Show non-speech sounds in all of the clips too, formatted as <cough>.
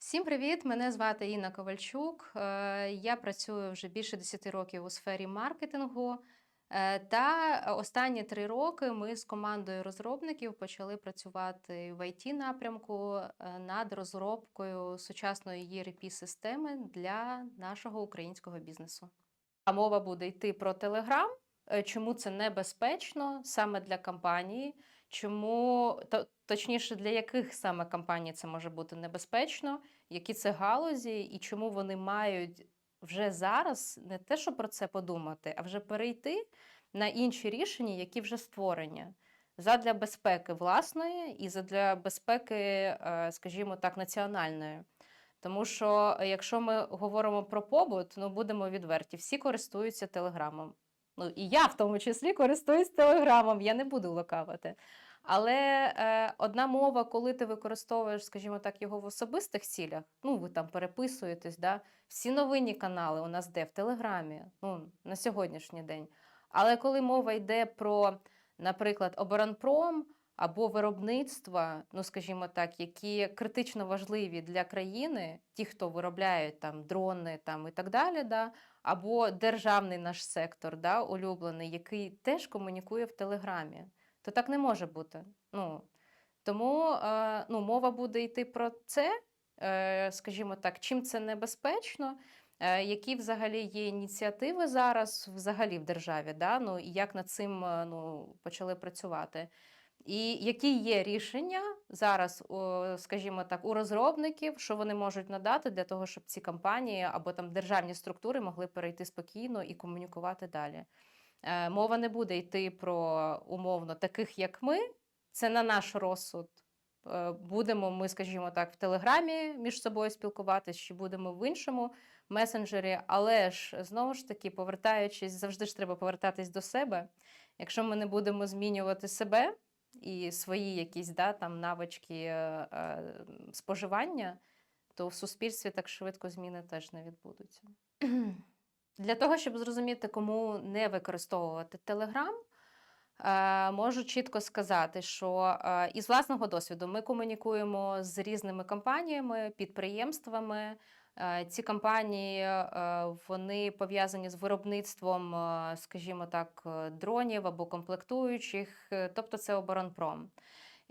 Всім привіт! Мене звати Інна Ковальчук. Е, Я працюю вже більше 10 років у сфері маркетингу. Е, Та останні три роки ми з командою розробників почали працювати в it напрямку е, над розробкою сучасної erp системи для нашого українського бізнесу. А мова буде йти про. Е, Чому це небезпечно саме для компанії? Чому то, точніше для яких саме компаній це може бути небезпечно, які це галузі, і чому вони мають вже зараз не те, що про це подумати, а вже перейти на інші рішення, які вже створені задля безпеки власної і задля безпеки, е, скажімо так, національної. Тому що е, якщо ми говоримо про побут, ну будемо відверті, всі користуються телеграмом. Ну і я в тому числі користуюсь телеграмом, я не буду лукавити. Але е, одна мова, коли ти використовуєш, скажімо так, його в особистих цілях, ну ви там переписуєтесь, да? всі новинні канали у нас де в Телеграмі, ну на сьогоднішній день. Але коли мова йде про, наприклад, оборонпром або виробництва, ну скажімо так, які критично важливі для країни, ті, хто виробляють там дрони там і так далі, да? Або державний наш сектор, да, улюблений, який теж комунікує в Телеграмі то так не може бути. Ну, тому е, ну, мова буде йти про це, е, скажімо так, чим це небезпечно, е, які взагалі є ініціативи зараз взагалі в державі, да? ну, і як над цим е, ну, почали працювати. І які є рішення зараз, скажімо так, у розробників, що вони можуть надати для того, щоб ці компанії або там державні структури могли перейти спокійно і комунікувати далі. Е, Мова не буде йти про умовно таких, як ми. Це на наш розсуд. Е, Будемо ми, скажімо так, в Телеграмі між собою спілкуватись, чи будемо в іншому месенджері. Але ж знову ж таки, повертаючись, завжди ж треба повертатись до себе. Якщо ми не будемо змінювати себе і свої якісь да, там навички е, споживання, то в суспільстві так швидко зміни теж не відбудуться. Для того, щоб зрозуміти, кому не використовувати е, можу чітко сказати, що е, із власного досвіду ми комунікуємо з різними компаніями, підприємствами. Е, Ці компанії е, вони пов'язані з виробництвом, е, скажімо так, дронів або комплектуючих, тобто це оборонпром.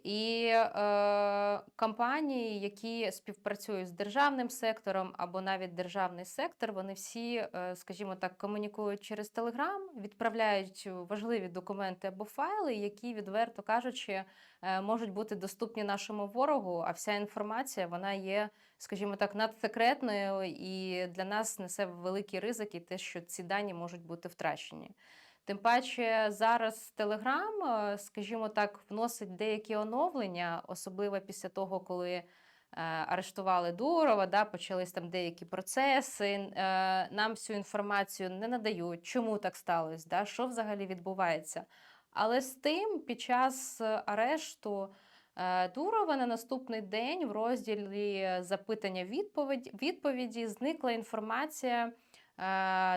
І е, компанії, які співпрацюють з державним сектором або навіть державний сектор, вони всі, е, скажімо так, комунікують через Telegram, відправляють важливі документи або файли, які, відверто кажучи, е, можуть бути доступні нашому ворогу. А вся інформація вона є, скажімо так, надсекретною, і для нас несе великі ризики, те, що ці дані можуть бути втрачені. Тим паче зараз е, скажімо так, вносить деякі оновлення, особливо після того, коли е, арештували Дурова, да, почались там деякі процеси. е, Нам всю інформацію не надають, чому так сталося, да, що взагалі відбувається. Але з тим, під час арешту е, Дурова на наступний день в розділі запитання відповіді зникла інформація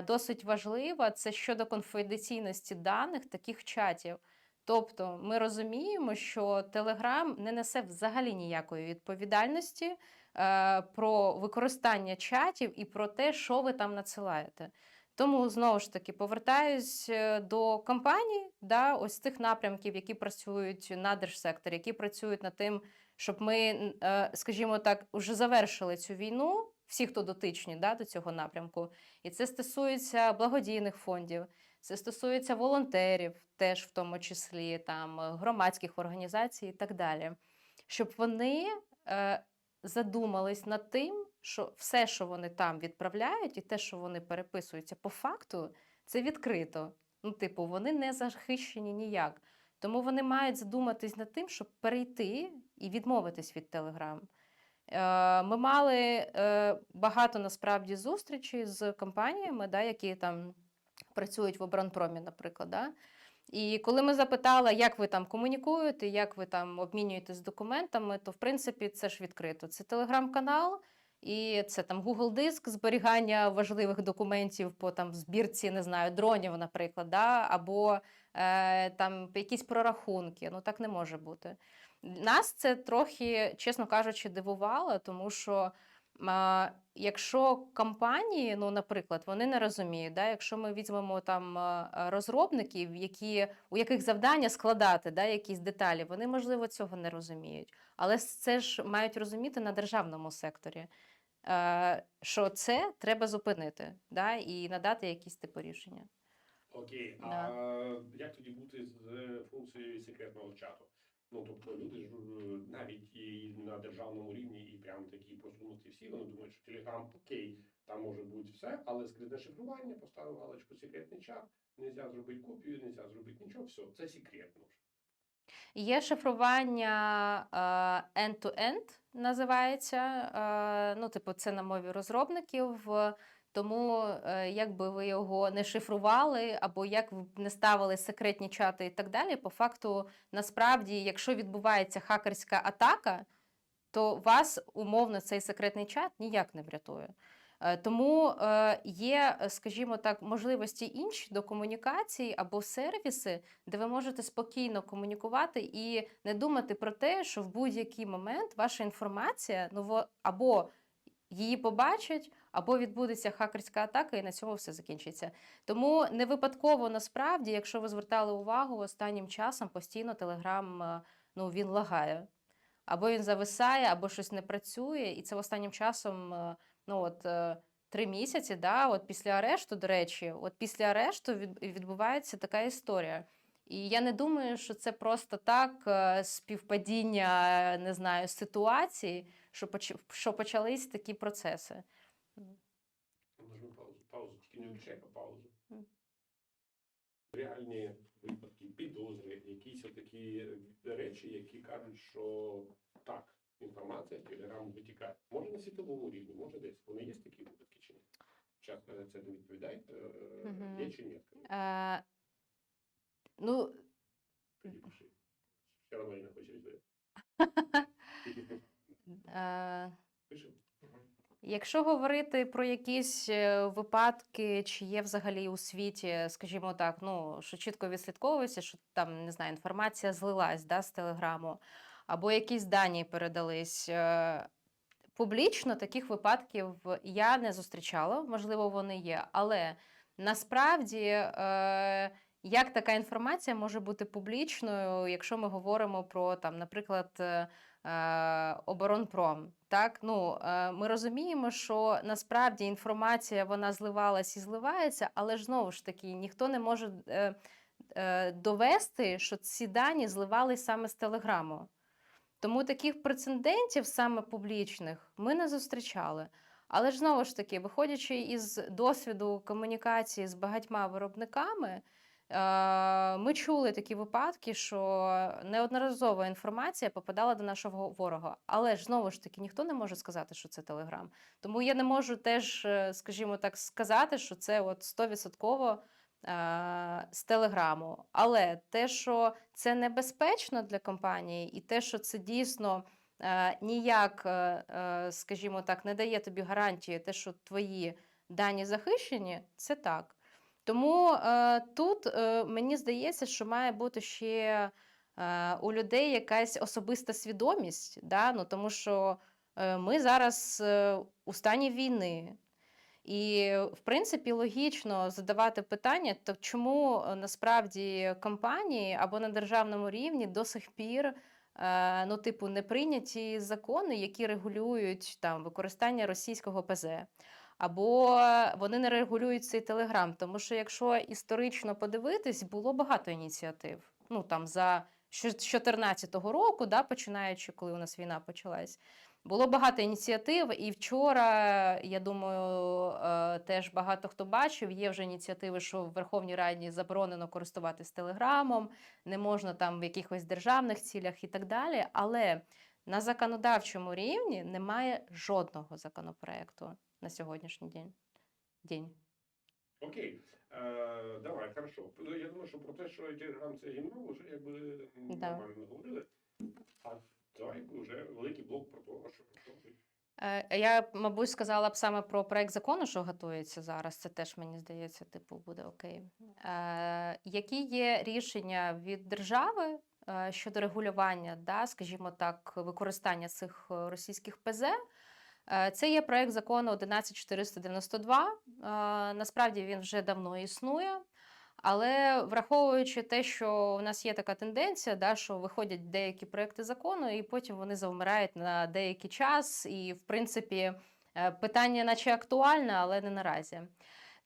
досить важлива. Це щодо конфіденційності даних таких чатів. Тобто ми розуміємо, що Telegram не несе взагалі ніякої відповідальності е, про використання чатів і про те, що ви там надсилаєте. Тому знову ж таки повертаюсь е, до компаній, да, ось тих напрямків, які працюють на держсекторі, які працюють над тим, щоб ми, е, скажімо так, вже завершили цю війну, всі, хто дотичні да, до цього напрямку. І це стосується благодійних фондів, це стосується волонтерів, теж в тому числі там громадських організацій і так далі. Щоб вони е, задумались над тим, що все, що вони там відправляють, і те, що вони переписуються по факту, це відкрито. Ну, типу, вони не захищені ніяк. Тому вони мають задуматись над тим, щоб перейти і відмовитись від Telegram. Е, Ми мали е, багато насправді зустрічей з компаніями, да, які там працюють в оборонпромі, наприклад. Да? І коли ми запитали, як ви там комунікуєте, як ви там обмінюєтесь документами, то в принципі це ж відкрито. Це телеграм-канал, і це там Google диск зберігання важливих документів по там збірці, не знаю, дронів, наприклад, да? або е, там якісь прорахунки. Ну так не може бути. Нас це трохи, чесно кажучи, дивувало, тому що А, якщо компанії, ну, наприклад, вони не розуміють, да, якщо ми візьмемо там розробників, які, у яких завдання складати да, якісь деталі, вони, можливо, цього не розуміють. Але це ж мають розуміти на державному секторі, що це треба зупинити да, і надати якісь типу рішення. Окей, а як тоді бути з функцією секретного чату? Ну тобто люди ж е, навіть і на державному рівні, і прям такі просунуті всі, вони думають, що Телеграм окей, там може бути все, але скрізне шифрування, поставив галочку секретний чат, нельзя зробити копію, нельзя зробити нічого, все, це секретно. Є шифрування е, end-to-end, називається. е, Ну, типу, це на мові розробників. Тому, е, як би ви його не шифрували, або як ви не ставили секретні чати і так далі, по факту, насправді, якщо відбувається хакерська атака, то вас умовно цей секретний чат ніяк не врятує. Е, Тому е, є, скажімо так, можливості інші до комунікації або сервіси, де ви можете спокійно комунікувати і не думати про те, що в будь-який момент ваша інформація ну, або її побачать, або відбудеться хакерська атака, і на цьому все закінчиться. Тому не випадково насправді, якщо ви звертали увагу, останнім часом постійно Телеграм ну, він лагає. Або він зависає, або щось не працює, і це останнім часом, е, ну от е, три місяці, да, от після арешту, до речі, от після арешту відбувається така історія. І я не думаю, що це просто так е, співпадіння, не знаю, ситуації, що, поч- що почались такі процеси. Нажми паузу, паузу, тільки не включай а паузу. Реальні випадки, підозри, якісь такі речі, які кажуть, що так, інформація в Телеграм витікає. Може на світовому рівні, може десь. Вони є такі випадки чи ні? Час на це не відповідайте, е, є чи ні? Е, ну. Все одно не хоче відповідати. <laughs> Е, пиши. Якщо говорити про якісь е, випадки, чи є взагалі у світі, скажімо так, ну що чітко відслідковується, що там не знаю, інформація злилась да, з телеграму, або якісь дані передались. е, Публічно таких випадків я не зустрічала, можливо, вони є, але насправді е, як така інформація може бути публічною, якщо ми говоримо про там, наприклад, оборонпром. Так, ну е, ми розуміємо, що насправді інформація вона зливалась і зливається, але ж знову ж таки ніхто не може е, е, довести, що ці дані зливались саме з телеграму. Тому таких прецедентів, саме публічних, ми не зустрічали. Але ж знову ж таки, виходячи із досвіду комунікації з багатьма виробниками, е, ми чули такі випадки, що неодноразова інформація попадала до нашого ворога. Але ж знову ж таки ніхто не може сказати, що це Телеграм. Тому я не можу теж, е, скажімо так, сказати, що це от 100% е, з Телеграму. Але те, що це небезпечно для компанії, і те, що це дійсно е, ніяк, е, е, скажімо так, не дає тобі гарантії, те, що твої дані захищені, це так. Тому е, тут е, мені здається, що має бути ще е, у людей якась особиста свідомість, да? ну, тому що е, ми зараз е, у стані війни. І, в принципі, логічно задавати питання, то чому е, насправді компанії або на державному рівні до сих пір е, ну, типу, не прийняті закони, які регулюють там використання російського ПЗ. Або вони не регулюють цей телеграм, тому що якщо історично подивитись, було багато ініціатив. Ну там за з 2014 року, да, починаючи, коли у нас війна почалась, було багато ініціатив. І вчора, я думаю, е, теж багато хто бачив. Є вже ініціативи, що в Верховній Раді заборонено користуватись телеграмом, не можна там в якихось державних цілях і так далі. Але на законодавчому рівні немає жодного законопроекту на сьогоднішній день. день. Окей, е, давай, хорошо. Я думаю, що про те, що Телеграм це гімно, вже якби Да. нормально говорили. А давай вже великий блок про те, що що Е, Я, мабуть, сказала б саме про проект закону, що готується зараз. Це теж мені здається, типу, буде окей. Е, які є рішення від держави е, щодо регулювання, да, скажімо так, використання цих е, російських ПЗ? Е, Це є проект закону 11492. Е, Насправді він вже давно існує. Але враховуючи те, що у нас є така тенденція, да, що виходять деякі проекти закону, і потім вони завмирають на деякий час, і в принципі е, питання, наче актуальне, але не наразі.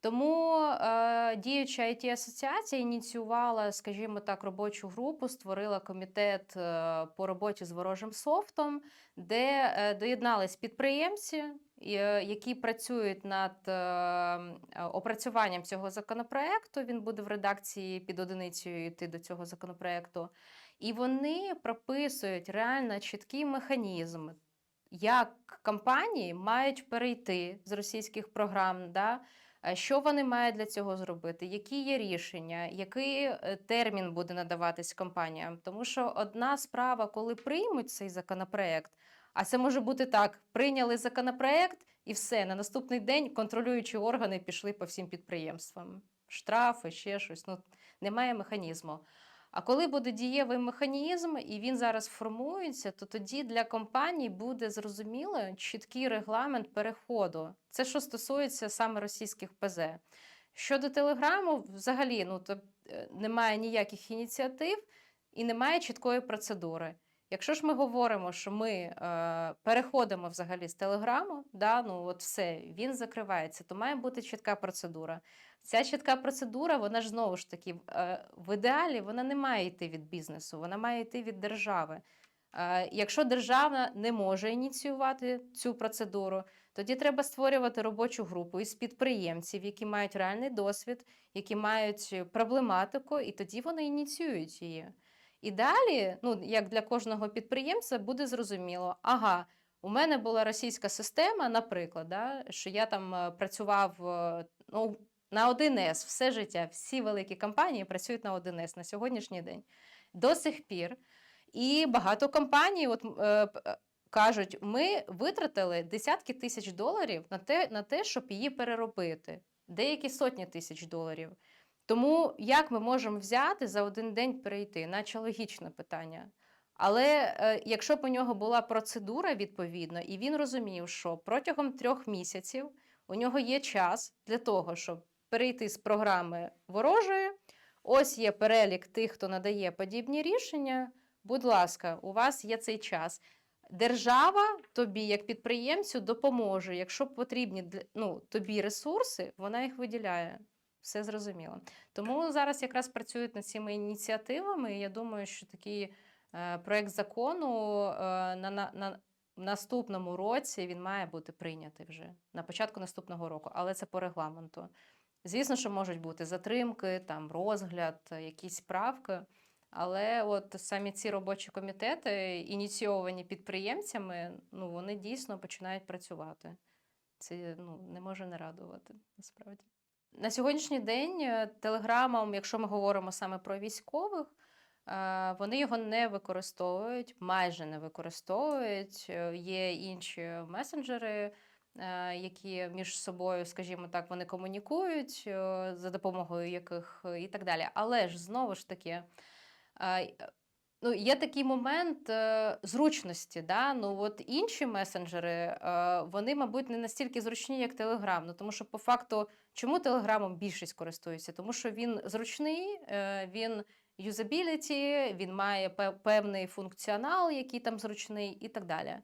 Тому е, діюча it асоціація ініціювала, скажімо так, робочу групу, створила комітет е, по роботі з ворожим софтом, де е, доєднались підприємці, е, які працюють над е, опрацюванням цього законопроекту. Він буде в редакції під одиницею йти до цього законопроекту. І вони прописують реально чіткий механізм, як компанії мають перейти з російських програм. Да? Е, Що вони мають для цього зробити? Які є рішення, який е, термін буде надаватись компаніям? Тому що одна справа, коли приймуть цей законопроект, а це може бути так: прийняли законопроект, і все на наступний день контролюючі органи пішли по всім підприємствам. Штрафи, ще щось. Ну немає механізму. А коли буде дієвий механізм, і він зараз формується, то тоді для компаній буде зрозуміло чіткий регламент переходу. Це що стосується саме російських ПЗ. Щодо телеграму, взагалі ну, то, е, немає ніяких ініціатив і немає чіткої процедури. Якщо ж ми говоримо, що ми е, переходимо взагалі з телеграму, да, ну от все, він закривається, то має бути чітка процедура. Ця чітка процедура, вона ж знову ж таки е, в ідеалі вона не має йти від бізнесу, вона має йти від держави. Е, Якщо держава не може ініціювати цю процедуру, тоді треба створювати робочу групу із підприємців, які мають реальний досвід, які мають проблематику, і тоді вони ініціюють її. І далі, ну як для кожного підприємця, буде зрозуміло, ага, у мене була російська система, наприклад, да, що я там е, працював ну, на 1С все життя, всі великі компанії працюють на 1С на сьогоднішній день. До сих пір. І багато компаній от, е, е, кажуть, ми витратили десятки тисяч доларів на те, на те, щоб її переробити, деякі сотні тисяч доларів. Тому як ми можемо взяти за один день перейти? Наче логічне питання. Але е, якщо б у нього була процедура відповідна, і він розумів, що протягом трьох місяців у нього є час для того, щоб перейти з програми ворожої, ось є перелік тих, хто надає подібні рішення. Будь ласка, у вас є цей час. Держава тобі, як підприємцю, допоможе. Якщо потрібні ну, тобі ресурси, вона їх виділяє. Все зрозуміло. Тому зараз якраз працюють над цими ініціативами. і Я думаю, що такий е, проект закону е, на, на, на наступному році він має бути прийнятий вже на початку наступного року, але це по регламенту. Звісно, що можуть бути затримки, там розгляд, якісь правки. Але от самі ці робочі комітети, ініційовані підприємцями, ну вони дійсно починають працювати. Це ну, не може не радувати насправді. На сьогоднішній день е, телеграмом, якщо ми говоримо саме про військових, е, вони його не використовують, майже не використовують. Е, Є інші месенджери, які між собою, скажімо так, вони комунікують, е, за допомогою яких е, і так далі. Але ж знову ж таки. Е, Ну, є такий момент е, зручності. Да? Ну, от інші месенджери, е, вони, мабуть, не настільки зручні, як Telegram. Ну, тому що, по факту, чому Телеграмом більшість користується? Тому що він зручний, е, він юзабіліті, він має пе- певний функціонал, який там зручний, і так далі.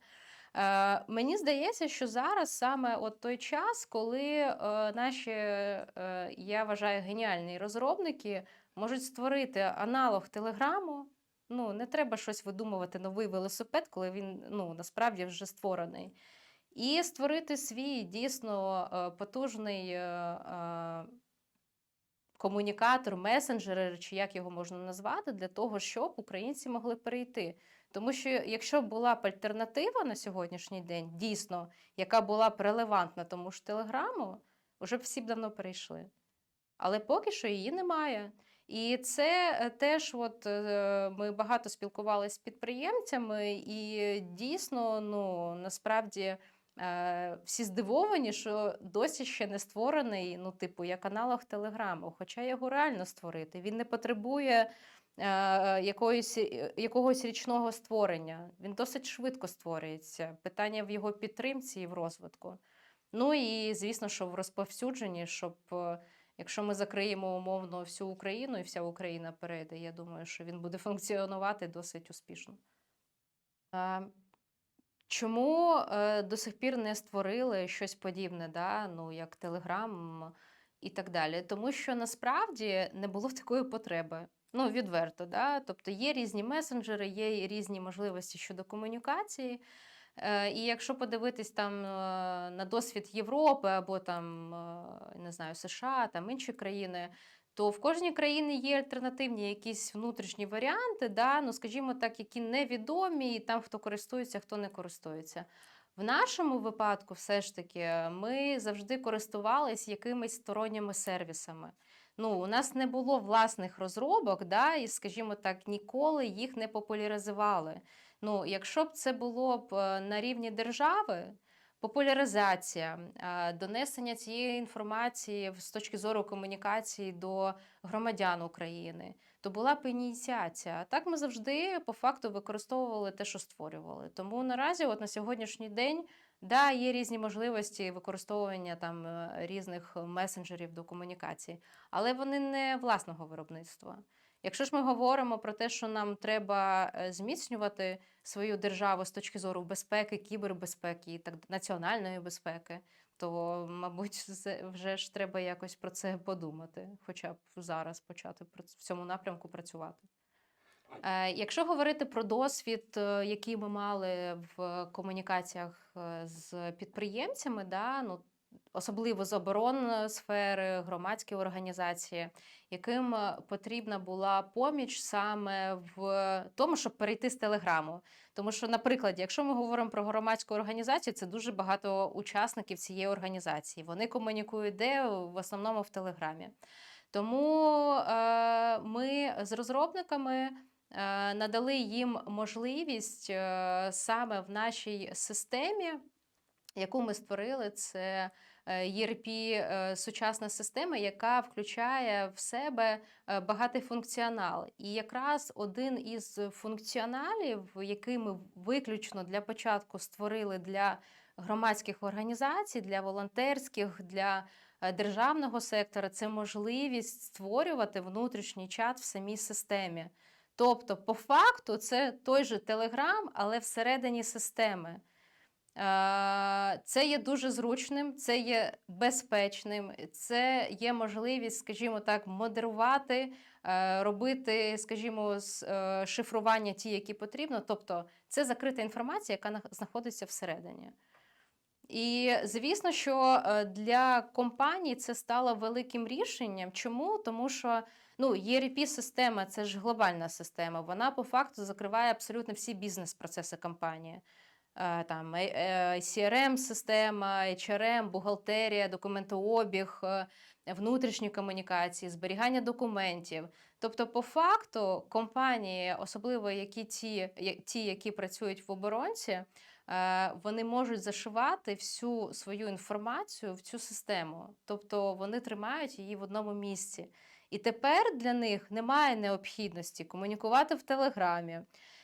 Е, мені здається, що зараз саме от той час, коли е, наші, е, я вважаю, геніальні розробники можуть створити аналог Телеграму. Ну, не треба щось видумувати новий велосипед, коли він ну, насправді вже створений. І створити свій дійсно е, потужний е, е, комунікатор, месенджер, чи як його можна назвати, для того, щоб українці могли перейти. Тому що якщо була б альтернатива на сьогоднішній день, дійсно, яка була б релевантна тому ж телеграму, вже б всі б давно перейшли. Але поки що її немає. І це е, теж, от е, ми багато спілкувалися з підприємцями, і дійсно, ну насправді е, всі здивовані, що досі ще не створений, ну, типу, як аналог Телеграму, хоча його реально створити. Він не потребує якоїсь, е, якогось річного створення. Він досить швидко створюється. Питання в його підтримці і в розвитку. Ну і звісно, що в розповсюдженні, щоб е, якщо ми закриємо умовно всю Україну і вся Україна перейде, я думаю, що він буде <laughs> функціонувати досить успішно. Е, Чому е, до сих пір не створили щось подібне, да? ну, як Telegram і так далі? Тому що насправді не було <laughs> такої потреби. Ну, відверто, да? тобто є різні месенджери, є різні можливості щодо комунікації. Е, І якщо подивитись там е, на досвід Європи або там е, не знаю США, там інші країни, то в кожній країні є альтернативні якісь внутрішні варіанти, да, ну скажімо так, які невідомі, і там хто користується, хто не користується. В нашому випадку, все ж таки, ми завжди користувались якимись сторонніми сервісами. Ну, у нас не було власних розробок, да, і, скажімо так, ніколи їх не популяризували. Ну, якщо б це було б е, на рівні держави, популяризація, донесення цієї інформації з точки зору комунікації до громадян України, то була б ініціація. А так ми завжди по факту використовували те, що створювали. Тому наразі, от на сьогоднішній день, да, є різні можливості використовування там е, різних месенджерів до комунікації, але вони не власного виробництва. Якщо ж ми говоримо про те, що нам треба е, зміцнювати свою державу з точки зору безпеки, кібербезпеки і так національної безпеки, то, мабуть, <laughs> вже ж треба якось про це подумати, хоча б зараз почати в цьому напрямку працювати. Е, Якщо говорити про досвід, е, який ми мали в комунікаціях е, з підприємцями, да, ну, особливо з оборонної сфери, громадські організації, яким потрібна була поміч саме в тому, щоб перейти з телеграму. Тому що, наприклад, якщо ми говоримо про громадську організацію, це дуже багато учасників цієї організації. Вони комунікують де в основному в Телеграмі. Тому е, ми з розробниками надали їм можливість е, саме в нашій системі, яку ми створили, це е, ERP е, сучасна система, яка включає в себе е, багатий функціонал. І якраз один із функціоналів, який ми виключно для початку створили для громадських організацій, для волонтерських, для е, державного сектора, це можливість створювати внутрішній чат в самій системі. Тобто, по факту, це той же Telegram, але всередині системи. Е, Це є дуже зручним, це є безпечним, це є можливість, скажімо так, модерувати, е, робити, скажімо, е, шифрування ті, які потрібно. Тобто, це закрита інформація, яка знаходиться всередині. І звісно, що для компаній це стало великим рішенням. Чому? Тому що ну, ERP-система це ж глобальна система. Вона по факту закриває абсолютно всі бізнес-процеси компанії. Е, Там CRM-система, HRM, бухгалтерія, документообіг, е, внутрішні комунікації, зберігання документів. Тобто, по факту, компанії, особливо які ті, ті, які працюють в оборонці, е, вони можуть зашивати всю свою інформацію в цю систему. Тобто вони тримають її в одному місці. І тепер для них немає необхідності комунікувати в Телеграмі,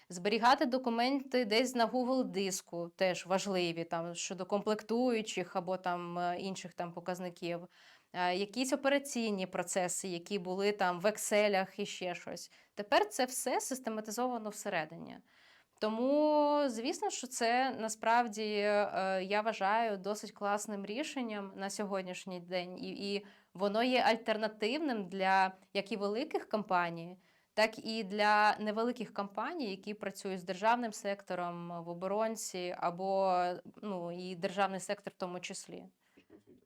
зберігати документи десь на Google диску, теж важливі там щодо комплектуючих або там е, інших там показників. Е, Якісь операційні процеси, які були там в Excel і ще щось. Тепер це все систематизовано всередині. Тому, звісно, що це насправді е, я вважаю досить класним рішенням на сьогоднішній день, і, і воно є альтернативним для як і великих компаній, так і для невеликих компаній, які працюють з державним сектором в оборонці, або ну, і державний сектор в тому числі.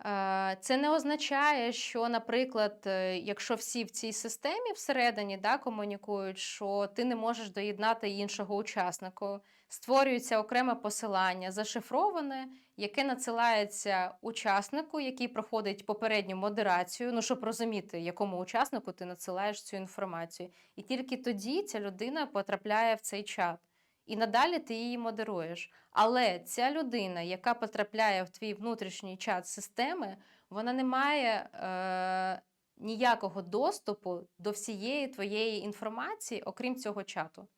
Е, Це не означає, що, наприклад, е, якщо всі в цій системі всередині да, комунікують, що ти не можеш доєднати іншого учасника. Створюється окреме посилання, зашифроване, яке надсилається учаснику, який проходить попередню модерацію, ну щоб розуміти, якому учаснику ти надсилаєш цю інформацію. І тільки тоді ця людина потрапляє в цей чат. І надалі ти її модеруєш. Але ця людина, яка потрапляє в твій внутрішній чат системи, вона не має е, ніякого доступу до всієї твоєї інформації, окрім цього чату.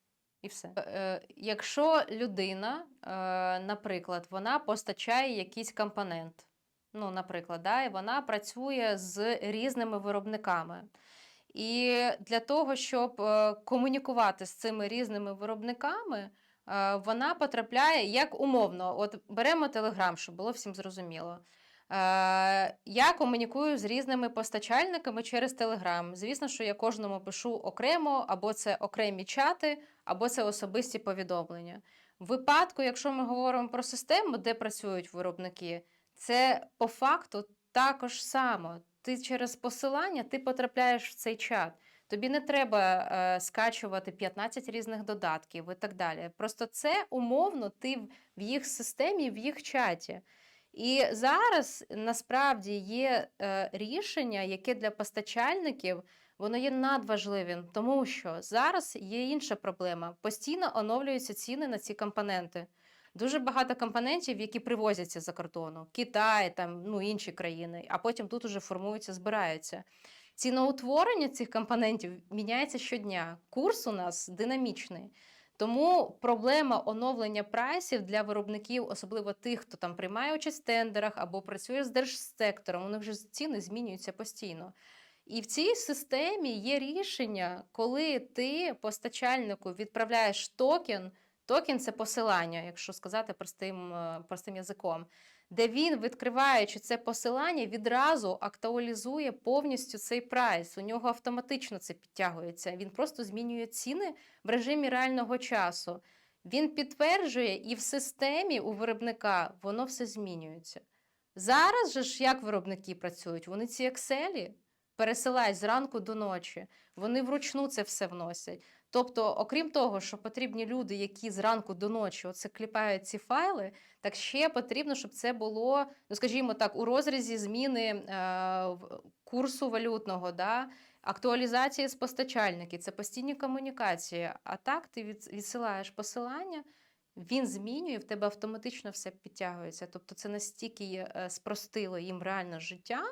І все. Е, якщо людина, е, наприклад, вона постачає якийсь компонент, ну, наприклад, да, і вона працює з різними виробниками. І для того, щоб е, комунікувати з цими різними виробниками, е, вона потрапляє як умовно. От беремо Телеграм, щоб було всім зрозуміло. Е, Я комунікую з різними постачальниками через Телеграм. Звісно, що я кожному пишу окремо, або це окремі чати, або це особисті повідомлення. В випадку, якщо ми говоримо про систему, де працюють виробники, це по факту також само. Ти через посилання ти потрапляєш в цей чат. Тобі не треба е, скачувати 15 різних додатків і так далі. Просто це умовно ти в- їх системі, в їх чаті. І зараз насправді є е, рішення, яке для постачальників воно є надважливим, тому що зараз є інша проблема. Постійно оновлюються ціни на ці компоненти. Дуже багато компонентів, які привозяться за кордону, Китай, там ну інші країни, а потім тут уже формуються, збираються. Ціноутворення цих компонентів міняється щодня. Курс у нас динамічний. Тому проблема оновлення прайсів для виробників, особливо тих, хто там приймає участь в тендерах або працює з держсектором, у них же ціни змінюються постійно. І в цій системі є рішення, коли ти постачальнику відправляєш токен. Токен це посилання, якщо сказати простим, е, простим язиком, де він, відкриваючи це посилання, відразу актуалізує повністю цей прайс. У нього автоматично це підтягується. Він просто змінює ціни в режимі реального часу. Він підтверджує, і в системі у виробника воно все змінюється. Зараз же ж як виробники працюють? Вони ці Excel пересилають зранку до ночі, вони вручну це все вносять. Тобто, окрім того, що потрібні люди, які зранку до ночі оце кліпають ці файли, так ще потрібно, щоб це було, ну скажімо так, у розрізі зміни е, курсу валютного, да, актуалізації з постачальників, це постійні комунікації. А так ти відсилаєш посилання, він змінює, в тебе автоматично все підтягується. Тобто це настільки е, спростило їм реально життя,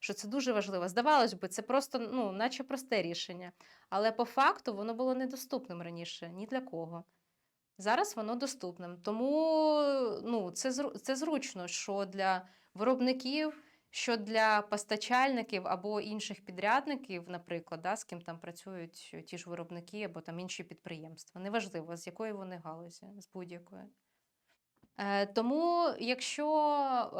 що це дуже важливо. Здавалось би, це просто, ну, наче просте рішення. Але по факту воно було недоступним раніше ні для кого. Зараз воно доступним. Тому ну, це, це зручно, що для виробників, що для постачальників або інших підрядників, наприклад, да, з ким там працюють ті ж виробники або там інші підприємства. Неважливо, з якої вони галузі, з будь-якої. Е, Тому, якщо е,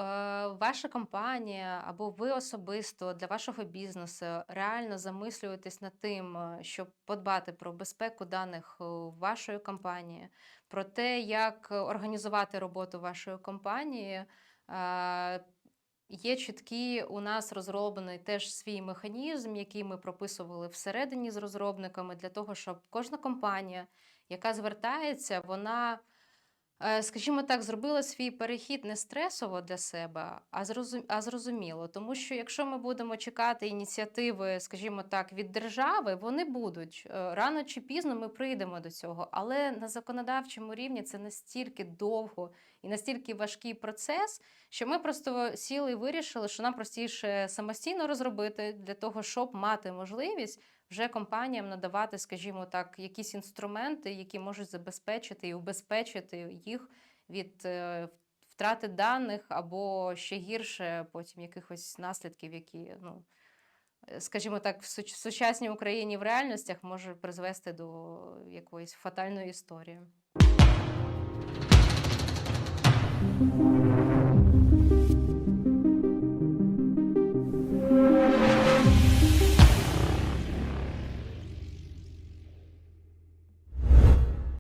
ваша компанія або ви особисто для вашого бізнесу реально замислюєтесь над тим, е, щоб подбати про безпеку даних вашої компанії, про те, як організувати роботу вашої компанії, є чіткий у нас розроблений теж свій механізм, який ми прописували всередині з розробниками, для того, щоб кожна компанія, яка звертається, вона скажімо так, зробила свій перехід не стресово для себе, а зрозуміло. Тому що якщо ми будемо чекати ініціативи, скажімо так, від держави, вони будуть Е, рано чи пізно ми прийдемо до цього. Але на законодавчому рівні це настільки довго і настільки важкий процес, що ми просто сіли і вирішили, що нам простіше самостійно розробити для того, щоб мати можливість вже компаніям надавати, скажімо так, якісь інструменти, які можуть забезпечити і убезпечити їх від е, втрати даних або ще гірше потім якихось наслідків, які, ну, скажімо так, в сучасній Україні в реальностях може призвести до якоїсь фатальної історії.